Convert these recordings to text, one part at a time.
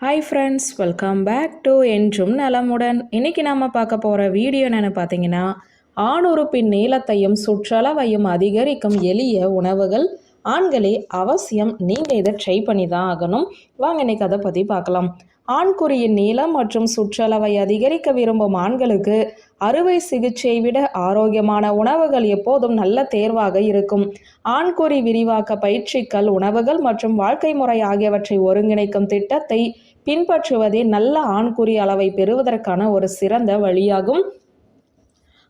Hi friends welcome back to என்றும் நலமுடன். இன்னைக்கு நாம் பார்க்க போகிற வீடியோ என்னென்னு பார்த்தீங்கன்னா ஆணுறுப்பின் நீளத்தையும் சுற்றளவையும் அதிகரிக்கும் எளிய உணவுகள் ஆண்களே அவசியம் நீங்கள் இதை ட்ரை பண்ணி தான் ஆகணும். வாங்க இன்னைக்கு அதை பற்றி பார்க்கலாம். ஆண்குறியின் நீளம் மற்றும் சுற்றளவை அதிகரிக்க விரும்பும் ஆண்களுக்கு அறுவை சிகிச்சையை விட ஆரோக்கியமான உணவுகள் எப்போதும் நல்ல தேர்வாக இருக்கும். ஆண்குறி விரிவாக்க பயிற்சிகள் உணவுகள் மற்றும் வாழ்க்கை முறை ஆகியவற்றை ஒருங்கிணைக்கும் திட்டத்தை பின்பற்றுவதே நல்ல ஆண்குறி அளவை பெறுவதற்கான ஒரு சிறந்த வழியாகும்.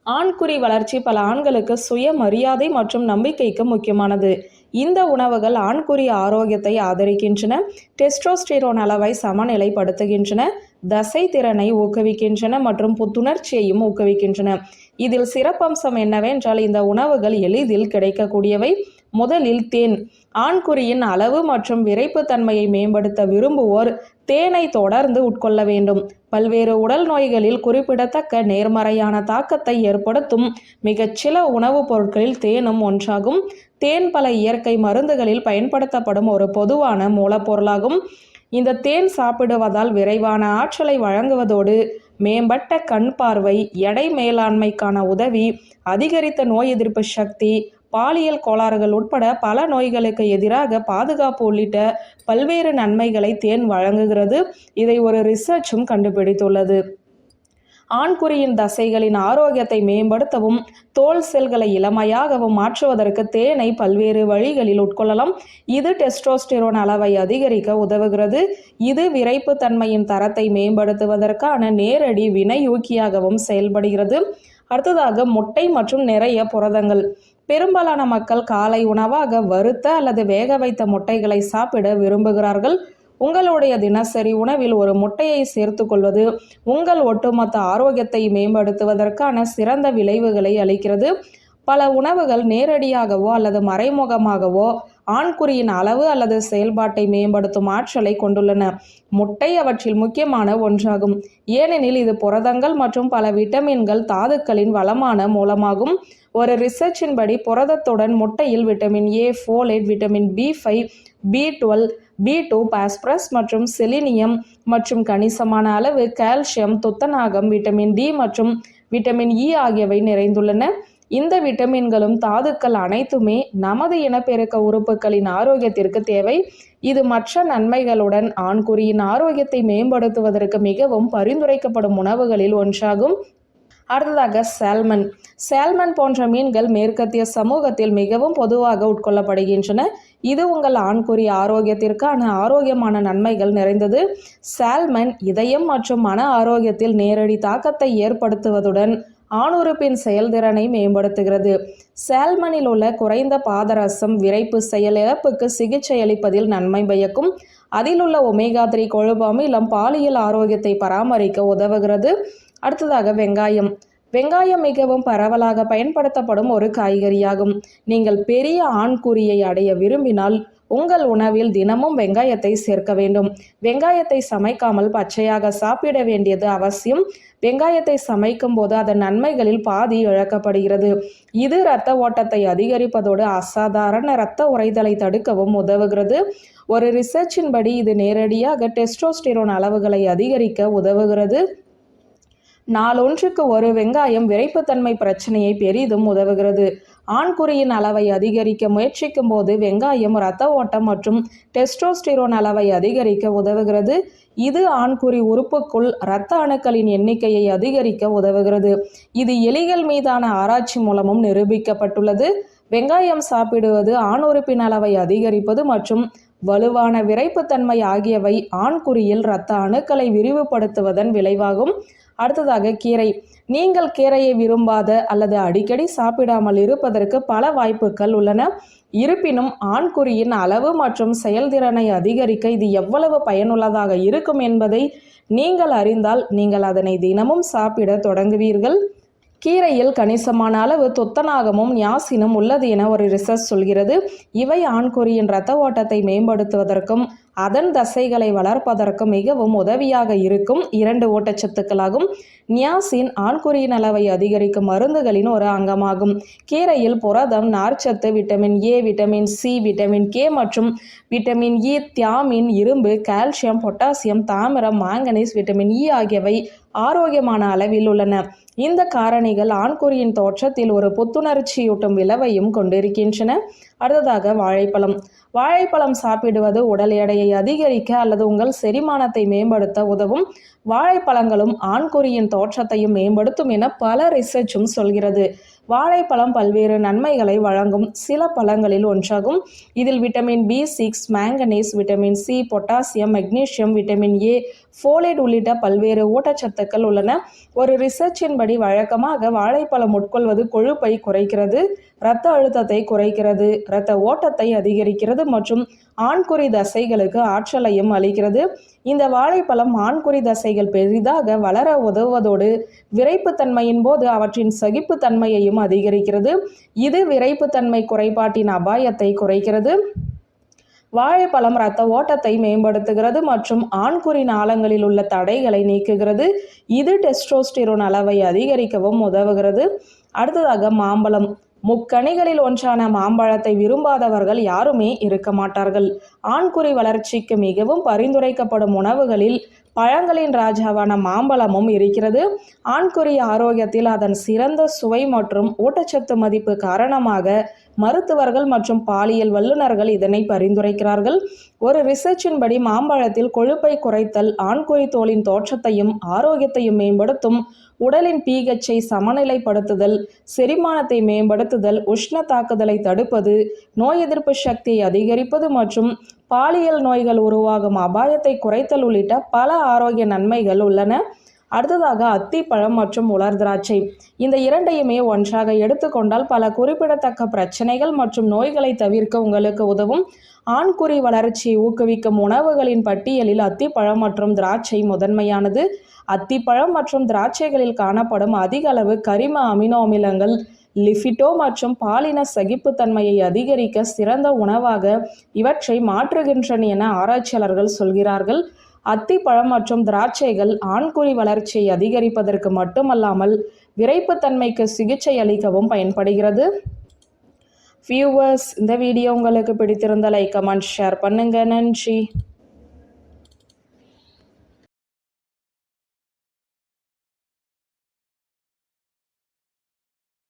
ஆண்குறி வளர்ச்சி பல ஆண்களுக்கு சுயமரியாதை மற்றும் நம்பிக்கைக்கு முக்கியமானது. இந்த உணவுகள் ஆண்குறி ஆரோக்கியத்தை ஆதரிக்கின்றன டெஸ்ட்ரோஸ்டிரோன் அளவை சமநிலைப்படுத்துகின்றன தசை திறனை ஊக்குவிக்கின்றன மற்றும் புத்துணர்ச்சியையும் ஊக்குவிக்கின்றன. இதில் சிறப்பம்சம் என்னவென்றால் இந்த உணவுகள் எளிதில் கிடைக்கக்கூடியவை. முதலில் தேன் ஆண்குறியின் அளவு மற்றும் விரைப்பு தன்மையை மேம்படுத்த விரும்புவோர் தேனை தொடர்ந்து உட்கொள்ள வேண்டும். பல்வேறு உடல் நோய்களில் குறிப்பிடத்தக்க நேர்மறையான தாக்கத்தை ஏற்படுத்தும் மிகச்சில உணவுப் பொருட்களில் தேனும் ஒன்றாகும். தேன் பல இயற்கை மருந்துகளில் பயன்படுத்தப்படும் ஒரு பொதுவான மூலப்பொருளாகும். இந்த தேன் சாப்பிடுவதால் விரைவான ஆற்றலை வழங்குவதோடு மேம்பட்ட கண் பார்வை எடை மேலாண்மைக்கான உதவி அதிகரித்த நோய் எதிர்ப்பு சக்தி பாலியல் கோளாறுகள் உட்பட பல நோய்களுக்கு எதிராக பாதுகாப்பு உள்ளிட்ட பல்வேறு நன்மைகளை தேன் வழங்குகிறது. இதை ஒரு ரிசர்ச்சும் கண்டுபிடித்துள்ளது. ஆண்குறியின் தசைகளின் ஆரோக்கியத்தை மேம்படுத்தவும் தோல் செல்களை இளமையாகவும் மாற்றுவதற்கு தேனை பல்வேறு வழிகளில் உட்கொள்ளலாம். இது டெஸ்ட்ரோஸ்டிரோன் அளவை அதிகரிக்க உதவுகிறது. இது விரைப்பு தன்மையின் தரத்தை மேம்படுத்துவதற்கான நேரடி வினையூக்கியாகவும் செயல்படுகிறது. அடுத்ததாக முட்டை மற்றும் நிறைய புரதங்கள். பெரும்பாலான மக்கள் காலை உணவாக வறுத்த அல்லது வேக வைத்த முட்டைகளை சாப்பிட விரும்புகிறார்கள். உங்களுடைய தினசரி உணவில் ஒரு முட்டையை சேர்த்து கொள்வது உங்கள் ஒட்டுமொத்த ஆரோக்கியத்தை மேம்படுத்துவதற்கான சிறந்த விளைவுகளை அளிக்கிறது. பல உணவுகள் நேரடியாகவோ அல்லது மறைமுகமாகவோ ஆண்குறியின் அளவு அல்லது செயல்பாட்டை மேம்படுத்தும் ஆற்றலை கொண்டுள்ளன. முட்டை அவற்றில் முக்கியமான ஒன்றாகும். ஏனெனில் இது புரதங்கள் மற்றும் பல விட்டமின்கள் தாதுக்களின் வளமான மூலமாகும். ஒரு ரிசர்ச்சின்படி புரதத்துடன் முட்டையில் vitamin A folate vitamin B five B twelve B two phosphorus மற்றும் செலினியம் மற்றும் கணிசமான அளவு கால்சியம் துத்தநாகம் விட்டமின் டி மற்றும் விட்டமின் இ ஆகியவை நிறைந்துள்ளன. இந்த விட்டமின்களும் தாதுக்கள் அனைத்துமே நமது இனப்பெருக்க உறுப்புகளின் ஆரோக்கியத்திற்கு தேவை. இது மற்ற நன்மைகளுடன் ஆண்குறியின் ஆரோக்கியத்தை மேம்படுத்துவதற்கு மிகவும் பரிந்துரைக்கப்படும் உணவுகளில் ஒன்றாகும். அடுத்ததாக சால்மன் சால்மன் போன்ற மீன்கள் மேற்கத்திய சமூகத்தில் மிகவும் பொதுவாக உட்கொள்ளப்படுகின்றன. இது உங்கள் ஆண்குறி ஆரோக்கியத்திற்கான ஆரோக்கியமான நன்மைகள் நிறைந்தது. சால்மன் இதயம் மற்றும் மன ஆரோக்கியத்தில் நேரடி தாக்கத்தை ஏற்படுத்துவதுடன் ஆணுறுப்பின் செயல்திறனை மேம்படுத்துகிறது. சேல்மனில் உள்ள குறைந்த பாதரசம் விரைப்பு செயலிழப்புக்கு சிகிச்சை அளிப்பதில் நன்மை பயக்கும். அதில் உள்ள ஒமேகா த்ரீ கொழுப்பு அமிலம் பாலியல் ஆரோக்கியத்தை பராமரிக்க உதவுகிறது. அடுத்ததாக வெங்காயம். வெங்காயம் மிகவும் பரவலாக பயன்படுத்தப்படும் ஒரு காய்கறியாகும். நீங்கள் பெரிய ஆண்குறியை அடைய விரும்பினால் உங்கள் உணவில் தினமும் வெங்காயத்தை சேர்க்க வேண்டும். வெங்காயத்தை சமைக்காமல் பச்சையாக சாப்பிட வேண்டியது அவசியம். வெங்காயத்தை சமைக்கும் போது அதன் நன்மைகளில் பாதி இழக்கப்படுகிறது. இது இரத்த ஓட்டத்தை அதிகரிப்பதோடு அசாதாரண இரத்த உறைதலை தடுக்கவும் உதவுகிறது. ஒரு ரிசர்ச்சின்படி இது நேரடியாக டெஸ்டோஸ்டிரோன் அளவுகளை அதிகரிக்க உதவுகிறது. நாளொன்றுக்கு ஒரு வெங்காயம் விரைப்புத்தன்மை பிரச்சனையை பெரிதும் உதவுகிறது. ஆண்குறியின் அளவை அதிகரிக்க முயற்சிக்கும் போது வெங்காயம் இரத்த ஓட்டம் மற்றும் டெஸ்டோஸ்டிரோன் அளவை அதிகரிக்க உதவுகிறது. இது ஆண்குறி உறுப்புக்குள் இரத்த அணுக்களின் எண்ணிக்கையை அதிகரிக்க உதவுகிறது. இது எலிகள் மீதான ஆராய்ச்சி மூலமும் நிரூபிக்கப்பட்டுள்ளது. வெங்காயம் சாப்பிடுவது ஆண் உறுப்பின் அளவை அதிகரிப்பது மற்றும் வலுவான விரைப்புத்தன்மை ஆகியவை ஆண்குறியில் இரத்த அணுக்களை விரிவுபடுத்துவதன் விளைவாகும். அடுத்ததாக கீரை. நீங்கள் கீரையை விரும்பாத அல்லது அடிக்கடி சாப்பிடாமல் இருப்பதற்கு பல வாய்ப்புகள் உள்ளன. இருப்பினும் ஆண்குறியின் அளவு மற்றும் செயல்திறனை அதிகரிக்க இது எவ்வளவு பயனுள்ளதாக இருக்கும் என்பதை நீங்கள் அறிந்தால் நீங்கள் அதனை தினமும் சாப்பிட தொடங்குவீர்கள். கீரையில் கணிசமான அளவு துத்தநாகமும் நியாசினும் உள்ளது என ஒரு ரிசர்ச் சொல்கிறது. இவை ஆண்குறியின் இரத்த ஓட்டத்தை மேம்படுத்துவதற்கும் அதன் தசைகளை வளர்ப்பதற்கும் மிகவும் உதவியாக இருக்கும் இரண்டு ஊட்டச்சத்துக்களாகும் நியாசின் ஆண்குறியின் அளவை அதிகரிக்கும் மருந்துகளின் ஒரு அங்கமாகும். கீரையில் புரதம் நார்ச்சத்து vitamin A vitamin C vitamin K மற்றும் விட்டமின் இ தியாமின் இரும்பு கால்சியம் பொட்டாசியம் தாமிரம் மாங்கனீஸ் விட்டமின் இ ஆகியவை ஆரோக்கியமான அளவில் உள்ளன. இந்த காரணிகள் ஆண்குறியின் தோற்றத்தில் ஒரு புத்துணர்ச்சியூட்டும் விளைவையும் கொண்டிருக்கின்றன. அடுத்ததாக வாழைப்பழம். வாழைப்பழம் சாப்பிடுவது உடல் எடையை அதிகரிக்க அல்லது உங்கள் செரிமானத்தை மேம்படுத்த உதவும். வாழைப்பழங்களும் ஆண்குறியின் தோற்றத்தையும் மேம்படுத்தும் என பல ரிசர்ச்சும் சொல்கிறது. வாழைப்பழம் பல்வேறு நன்மைகளை வழங்கும் சில பழங்களில் ஒன்றாகும். இதில் vitamin B six manganese vitamin C potassium magnesium vitamin A folate உள்ளிட்ட பல்வேறு ஊட்டச்சத்துக்கள் உள்ளன. ஒரு ரிசர்ச்சின்படி வழக்கமாக வாழைப்பழம் உட்கொள்வது கொழுப்பை குறைக்கிறது இரத்த அழுத்தத்தை குறைக்கிறது இரத்த ஓட்டத்தை அதிகரிக்கிறது மற்றும் ஆண்குறி தசைகளுக்கு ஆற்றலையும் அளிக்கிறது. இந்த வாழைப்பழம் ஆண்குறி தசைகள் பெரிதாக வளர உதவுவதோடு விரைப்புத்தன்மையின் போது அவற்றின் சகிப்புத்தன்மையையும் அதிகரிக்கிறது. இது விரைப்புத்தன்மை குறைபாட்டின் அபாயத்தை குறைக்கிறது. வாழைப்பழம் இரத்த ஓட்டத்தை மேம்படுத்துகிறது மற்றும் ஆண்குறி நாளங்களில் உள்ள தடைகளை நீக்குகிறது. இது டெஸ்ட்ரோஸ்டிரோன் அளவை அதிகரிக்கவும் உதவுகிறது. அடுத்ததாக மாம்பழம். முக்கணிகளில் ஒன்றான மாம்பழத்தை விரும்பாதவர்கள் யாருமே இருக்க மாட்டார்கள். ஆண்குறி வளர்ச்சிக்கு மிகவும் பரிந்துரைக்கப்படும் உணவுகளில் பழங்களின் ராஜாவான மாம்பழமும் இருக்கிறது. ஆண்குறி ஆரோக்கியத்தில் அதன் சிறந்த சுவை மற்றும் ஊட்டச்சத்து மதிப்பு காரணமாக மருத்துவர்கள் மற்றும் பாலியல் வல்லுநர்கள் இதனை பரிந்துரைக்கிறார்கள். ஒரு ரிசர்ச்சின்படி மாம்பழத்தில் கொழுப்பை குறைத்தல் ஆண்குறி தோலின் தோற்றத்தையும் ஆரோக்கியத்தையும் மேம்படுத்தும் உடலின் பிஹெச்சை சமநிலைப்படுத்துதல் செரிமானத்தை மேம்படுத்துதல் உஷ்ண தாக்குதலை தடுப்பது நோய் எதிர்ப்பு சக்தியை அதிகரிப்பது மற்றும் பாலியல் நோய்கள் உருவாகும் அபாயத்தை குறைத்தல் உள்ளிட்ட பல ஆரோக்கிய நன்மைகள் உள்ளன. அடுத்ததாக அத்திப்பழம் மற்றும் உலர் திராட்சை. இந்த இரண்டையுமே ஒன்றாக எடுத்துக்கொண்டால் பல குறிப்பிடத்தக்க பிரச்சனைகள் மற்றும் நோய்களை தவிர்க்க உங்களுக்கு உதவும். ஆண்குறி வளர்ச்சியை ஊக்குவிக்கும் உணவுகளின் பட்டியலில் அத்திப்பழம் மற்றும் திராட்சை முதன்மையானது. அத்திப்பழம் மற்றும் திராட்சைகளில் காணப்படும் அதிக அளவு கரிம அமினோ அமிலங்கள் லிஃபிட்டோ மற்றும் பாலின சகிப்புத்தன்மையை அதிகரிக்க சிறந்த உணவாக இவற்றை மாற்றுகின்றன என ஆராய்ச்சியாளர்கள் சொல்கிறார்கள். அத்திப்பழம் மற்றும் திராட்சைகள் ஆண்குறி வளர்ச்சியை அதிகரிப்பதற்கு மட்டுமல்லாமல் விரைப்புத்தன்மைக்கு சிகிச்சை அளிக்கவும் பயன்படுகிறது. வியூவர்ஸ் இந்த வீடியோ உங்களுக்கு பிடித்திருந்த லைக் கமெண்ட் ஷேர் பண்ணுங்கள் நன்றி.